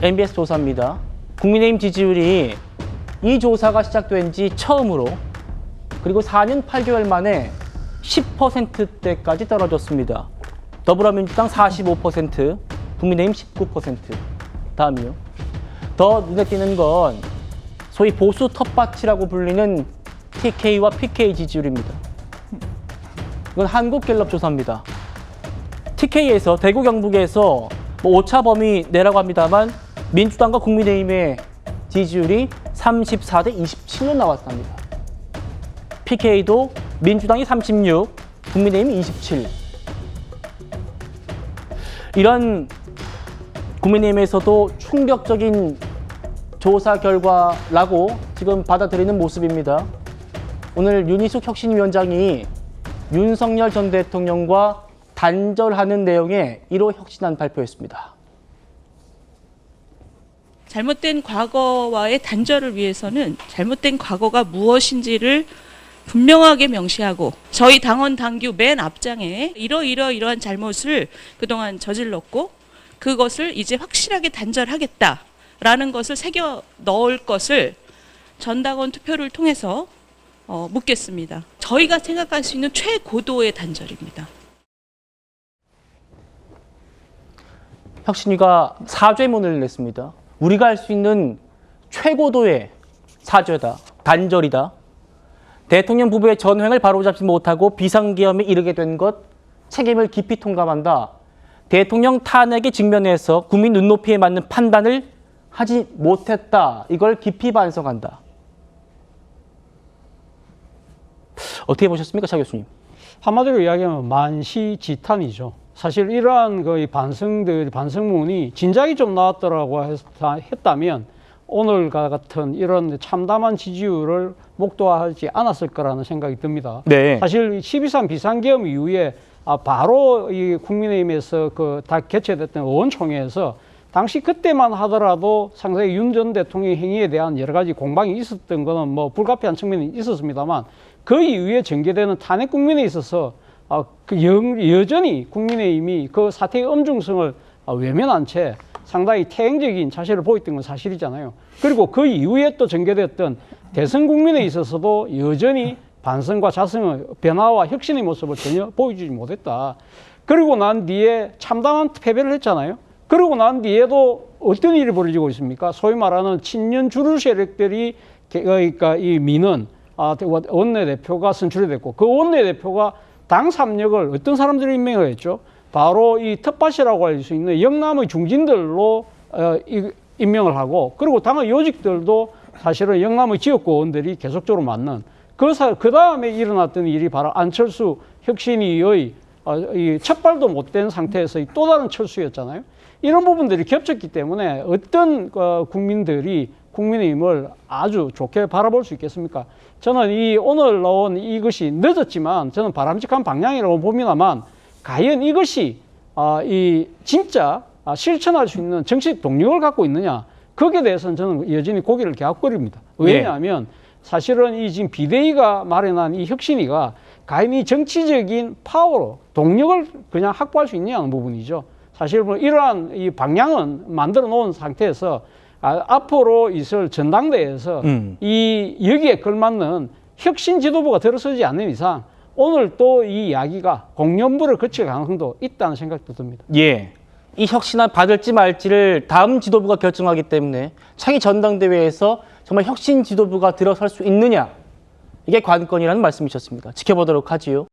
MBS 조사입니다. 국민의힘 지지율이 이 조사가 시작된 지 처음으로 그리고 4년 8개월 만에 10%대까지 떨어졌습니다. 더불어민주당 45%, 국민의힘 19%. 다음이요. 더 눈에 띄는 건 소위 보수 텃밭이라고 불리는 TK와 PK 지지율입니다. 이건 한국갤럽 조사입니다. TK에서 대구 경북에서 뭐 오차 범위 내라고 합니다만 민주당과 국민의힘의 지지율이 34대 27로 나왔습니다. PK도 민주당이 36, 국민의힘이 27. 이런 국민의힘에서도 충격적인 조사 결과라고 지금 받아들이는 모습입니다. 오늘 윤희숙 혁신위원장이 윤석열 전 대통령과 단절하는 내용의 1호 혁신안 발표했습니다. 잘못된 과거와의 단절을 위해서는 잘못된 과거가 무엇인지를 분명하게 명시하고 저희 당원 당규 맨 앞장에 이러이러 이러한 잘못을 그동안 저질렀고 그것을 이제 확실하게 단절하겠다라는 것을 새겨 넣을 것을 전당원 투표를 통해서 어, 묻겠습니다. 저희가 생각할 수 있는 최고도의 단절입니다. 혁신위가 사죄문을 냈습니다. 우리가 할 수 있는 최고도의 사죄다, 단절이다. 대통령 부부의 전횡을 바로잡지 못하고 비상계엄에 이르게 된 것 책임을 깊이 통감한다. 대통령 탄핵에 직면해서 국민 눈높이에 맞는 판단을 하지 못했다. 이걸 깊이 반성한다. 어떻게 보셨습니까, 차 교수님? 한마디로 이야기하면 만시지탄이죠. 사실 이러한 그 반성들 반성문이 진작이 좀 나왔더라고 했다- 했다면 오늘과 같은 이런 참담한 지지율을 목도하지 않았을 거라는 생각이 듭니다. 네. 사실 12.3 비상계엄 이후에 아, 바로 이 국민의힘에서 그 다 개최됐던 의원총회에서 당시 그때만 하더라도 상당히 윤 전 대통령 행위에 대한 여러 가지 공방이 있었던 거는 뭐 불가피한 측면이 있었습니다만 그 이후에 전개되는 탄핵 국민에 있어서 아, 그 여, 여전히 국민의힘이 그 사태의 엄중성을 아, 외면한 채 상당히 태행적인 자세를 보였던 건 사실이잖아요. 그리고 그 이후에 또 전개됐던 대선 국민에 있어서도 여전히 반성과 자성의 변화와 혁신의 모습을 전혀 보여주지 못했다. 그리고 난 뒤에 참담한 패배를 했잖아요. 그러고 난 뒤에도 어떤 일이 벌어지고 있습니까? 소위 말하는 친년 주류 세력들이 개- 그러니까 이 미는 아, 원내 대표가 선출이 됐고 그 원내 대표가 당 삼력을 어떤 사람들이 임명을 했죠? 바로 이 텃밭이라고 할 수 있는 영남의 중진들로 어, 이- 임명을 하고 그리고 당의 요직들도 사실은 영남의 지역구 의원들이 계속적으로 맡는 그, 사, 그 다음에 일어났던 일이 바로 안철수 혁신위의 어, 이 첫발도 못 된 상태에서 또 다른 철수였잖아요. 이런 부분들이 겹쳤기 때문에 어떤 어, 국민들이 국민의힘을 아주 좋게 바라볼 수 있겠습니까? 저는 이 오늘 나온 이것이 늦었지만 저는 바람직한 방향이라고 봅니다만 과연 이것이 아, 이 진짜 아, 실천할 수 있는 정치적 동력을 갖고 있느냐 거기에 대해서는 저는 여전히 고개를 갸웃거립니다. 왜냐하면 사실은 이 지금 비대위가 마련한 이 혁신위가 과연 이 정치적인 파워로 동력을 그냥 확보할 수 있냐는 부분이죠. 사실 뭐 이러한 이 방향은 만들어 놓은 상태에서 아, 앞으로 있을 전당대회에서 음. 이 여기에 걸맞는 혁신 지도부가 들어서지 않는 이상 오늘 또 이 이야기가 공연부를 거칠 가능성도 있다는 생각도 듭니다. 예. 이 혁신안 받을지 말지를 다음 지도부가 결정하기 때문에 차기 전당대회에서 정말 혁신 지도부가 들어설 수 있느냐 이게 관건이라는 말씀이셨습니다. 지켜보도록 하지요.